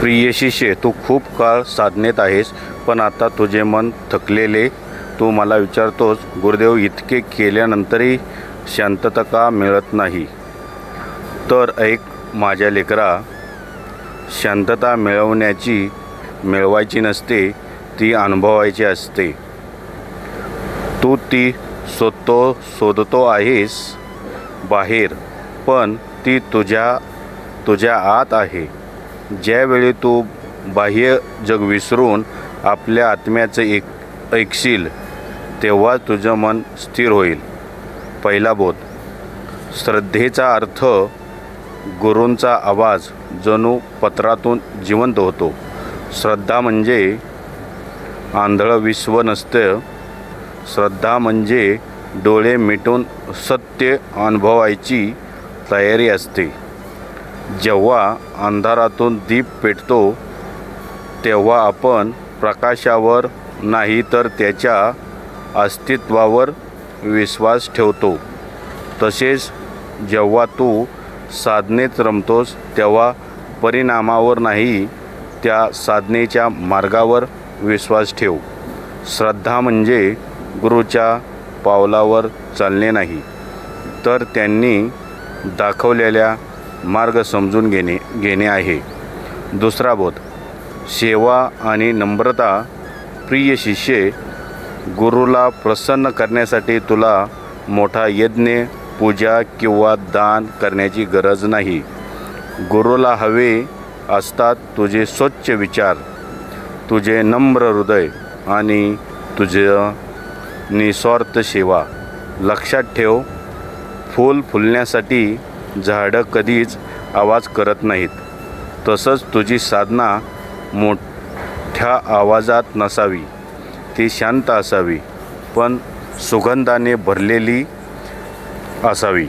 प्रिय शिष्य तू खूप काळ साधनेत आहेस पण आता तुझे मन थकलेले तू मला विचारतोस गुरुदेव इतके केल्यानंतरही शांतता का मिळत नाही? तर ऐक माझ्या लेकरा शांतता मिळवण्याची मिळवायची नसते ती अनुभवायची असते. तू ती शोधतो शोधतो आहेस बाहेर पण ती तुझ्या तुझ्या आत आहे. ज्यावेळी तू बाह्य जग विसरून आपल्या आत्म्याचं एक ऐकशील तेव्हा तुझं मन स्थिर होईल. पहिला बोध. श्रद्धेचा अर्थ गुरूंचा आवाज जणू पत्रातून जिवंत होतो. श्रद्धा म्हणजे आंधळं विश्व नसतं. श्रद्धा म्हणजे डोळे मिटून सत्य अनुभवायची तयारी असते. जेव्हा अंधारातून दीप पेटतो तेव्हा आपण प्रकाशावर नाही तर त्याच्या अस्तित्वावर विश्वास ठेवतो. तसेच जेव्हा तू साधनेत रमतोस तेव्हा परिणामावर नाही त्या साधनेच्या मार्गावर विश्वास ठेव. श्रद्धा म्हणजे गुरुच्या पावलावर चालणे नाही. तर त्यांनी दाखवलेल्या मार्ग समजून घेणे घेणे आहे. दुसरा बोध सेवा आणि नम्रता प्रिय शिष्ये गुरुला प्रसन्न करण्यासाठी तुला मोठा यज्ञ पूजा किंवा दान करण्याची गरज नाही. गुरुला हवे असतात तुझे स्वच्छ विचार तुझे नम्र हृदय आणि तुझे निस्वार्थ सेवा. लक्षात ठेव फूल फुलण्यासाठी झाडं कधीच आवाज करत नाहीत. तसंच तुझी साधना मोठ्या आवाजात नसावी. ती शांत असावी पण सुगंधाने भरलेली असावी.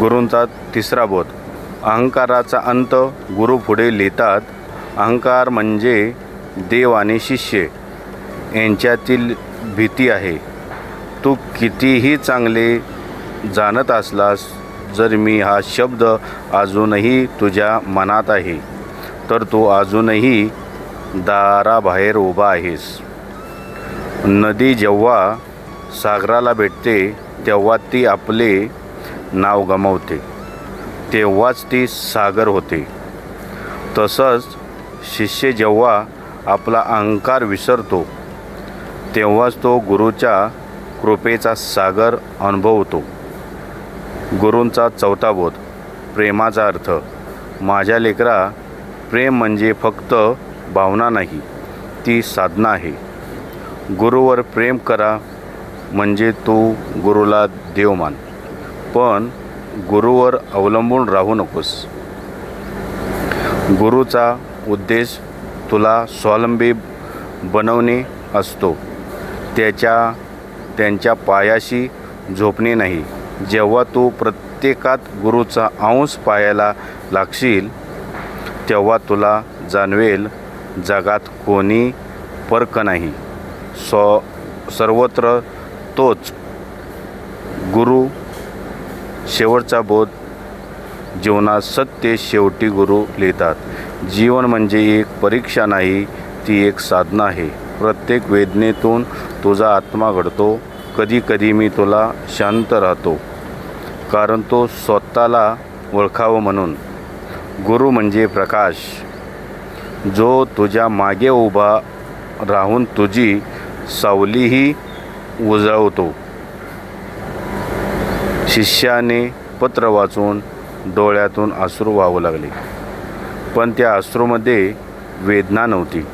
गुरूंचा तिसरा बोध अहंकाराचा अंत गुरु पुढे लिहितात अहंकार म्हणजे देव आणि शिष्य यांच्यातील भीती आहे. तू कितीही चांगले जाणत असलास जर मी हा शब्द अजूनही तुझ्या मनात आहे तर तू अजूनही दाराबाहेर उभा आहेस. नदी जेव्हा सागराला भेटते तेव्हा ती आपले नाव गमावते. तेव्हाच ती सागर होते. तसंच शिष्य जेव्हा आपला अहंकार विसरतो तेव्हाच तो गुरुच्या कृपेचा सागर अनुभवतो. गुरूंचा चौथा बोध प्रेमाचा अर्थ. माझ्या लेकरा प्रेम म्हणजे फक्त भावना नाही ती साधना आहे. गुरुवर प्रेम करा म्हणजे तू गुरुला देव मान. पण गुरुवर अवलंबून राहू नकोस. गुरुचा उद्देश तुला स्वावलंबी बनवणे असतो. त्याच्या त्यांच्या पायाशी झोपणे नाही. जेव्हा तू प्रत्येकात गुरुचा अंश पाहायला लागशील तेव्हा तुला जाणवेल जगात कोणी फरक नाही. सो सर्वत्र तोच गुरु शेवटचा बोध. जीवनात सत्य शेवटी गुरु लिहितात. जीवन म्हणजे एक परीक्षा नाही ती एक साधना आहे. प्रत्येक वेदनेतून तुझा आत्मा घडतो. कधी कधी मी तुला शांत राहतो कारण तो स्वतःला ओळखावं म्हणून. गुरु म्हणजे प्रकाश. जो तुझ्या मागे उभा राहून तुझी सावलीही उजळवतो. शिष्याने पत्र वाचून डोळ्यातून अश्रू व्हावं लागले. पण त्या अश्रूमध्ये वेदना नव्हती.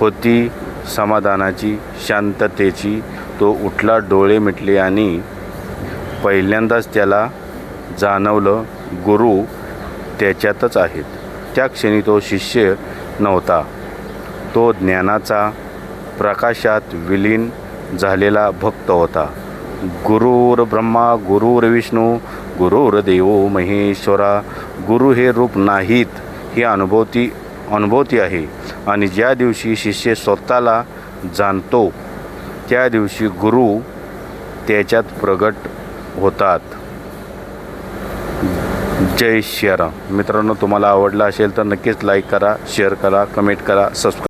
होती समाधानाची शांततेची तो उठला डोळे मिटले आणि पहिल्यांदाच त्याला जाणवलं गुरु त्याच्यातच आहेत. त्या क्षणी तो शिष्य नव्हता. तो ज्ञानाचा प्रकाशात विलीन झालेला भक्त होता. गुरुर ब्रह्मा गुरुर विष्णू गुरुर देव महेश्वरा गुरु हे रूप नाहीत ही अनुभवती अनुभवती आहे. आणि ज्या दिवशी शिष्य स्वतःला जाणतो त्या दिवशी गुरु त्याच्यात प्रगट होतात. जय श्रीराम मित्रांनो तुम्हाला आवडला असेल तर नक्कीच लाईक करा शेअर करा कमेंट करा सबस्क्राईब